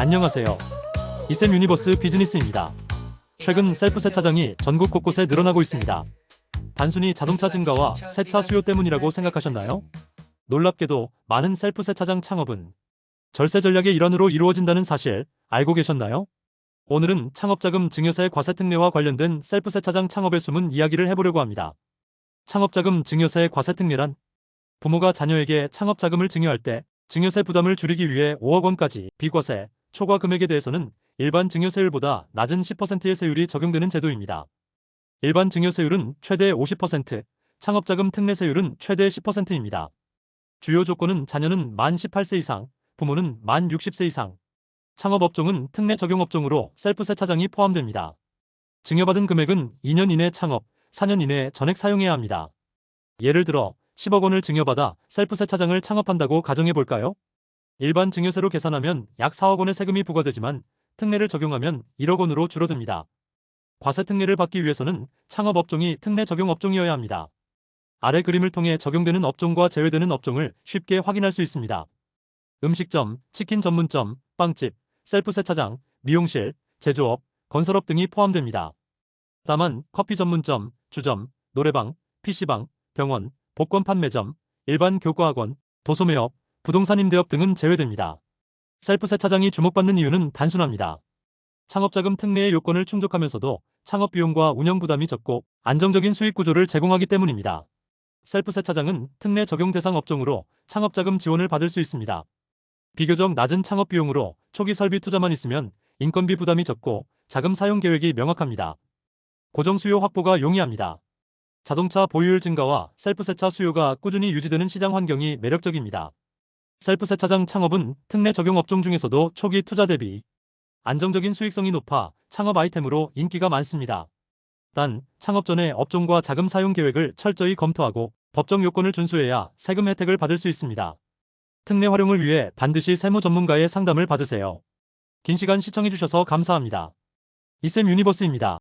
안녕하세요. 이쌤 유니버스 비즈니스입니다. 최근 셀프 세차장이 전국 곳곳에 늘어나고 있습니다. 단순히 자동차 증가와 세차 수요 때문이라고 생각하셨나요? 놀랍게도 많은 셀프 세차장 창업은 절세 전략의 일환으로 이루어진다는 사실 알고 계셨나요? 오늘은 창업자금 증여세 과세 특례와 관련된 셀프 세차장 창업의 숨은 이야기를 해보려고 합니다. 창업자금 증여세 과세 특례란 부모가 자녀에게 창업자금을 증여할 때 증여세 부담을 줄이기 위해 5억 원까지 비과세, 초과 금액에 대해서는 일반 증여세율보다 낮은 10%의 세율이 적용되는 제도입니다. 일반 증여세율은 최대 50%, 창업자금 특례세율은 최대 10%입니다. 주요 조건은 자녀는 만 18세 이상, 부모는 만 60세 이상. 창업업종은 특례 적용 업종으로 셀프 세차장이 포함됩니다. 증여받은 금액은 2년 이내 창업, 4년 이내 전액 사용해야 합니다. 예를 들어 10억 원을 증여받아 셀프 세차장을 창업한다고 가정해 볼까요? 일반 증여세로 계산하면 약 4억 원의 세금이 부과되지만 특례를 적용하면 1억 원으로 줄어듭니다. 과세 특례를 받기 위해서는 창업 업종이 특례 적용 업종이어야 합니다. 아래 그림을 통해 적용되는 업종과 제외되는 업종을 쉽게 확인할 수 있습니다. 음식점, 치킨 전문점, 빵집, 셀프 세차장, 미용실, 제조업, 건설업 등이 포함됩니다. 다만 커피 전문점, 주점, 노래방, PC방, 병원, 복권 판매점, 일반 교과학원, 도소매업, 부동산 임대업 등은 제외됩니다. 셀프 세차장이 주목받는 이유는 단순합니다. 창업자금 특례의 요건을 충족하면서도 창업 비용과 운영 부담이 적고 안정적인 수익 구조를 제공하기 때문입니다. 셀프 세차장은 특례 적용 대상 업종으로 창업자금 지원을 받을 수 있습니다. 비교적 낮은 창업 비용으로 초기 설비 투자만 있으면 인건비 부담이 적고 자금 사용 계획이 명확합니다. 고정 수요 확보가 용이합니다. 자동차 보유율 증가와 셀프 세차 수요가 꾸준히 유지되는 시장 환경이 매력적입니다. 셀프 세차장 창업은 특례 적용 업종 중에서도 초기 투자 대비 안정적인 수익성이 높아 창업 아이템으로 인기가 많습니다. 단, 창업 전에 업종과 자금 사용 계획을 철저히 검토하고 법정 요건을 준수해야 세금 혜택을 받을 수 있습니다. 특례 활용을 위해 반드시 세무 전문가의 상담을 받으세요. 긴 시간 시청해주셔서 감사합니다. 이쌤 유니버스입니다.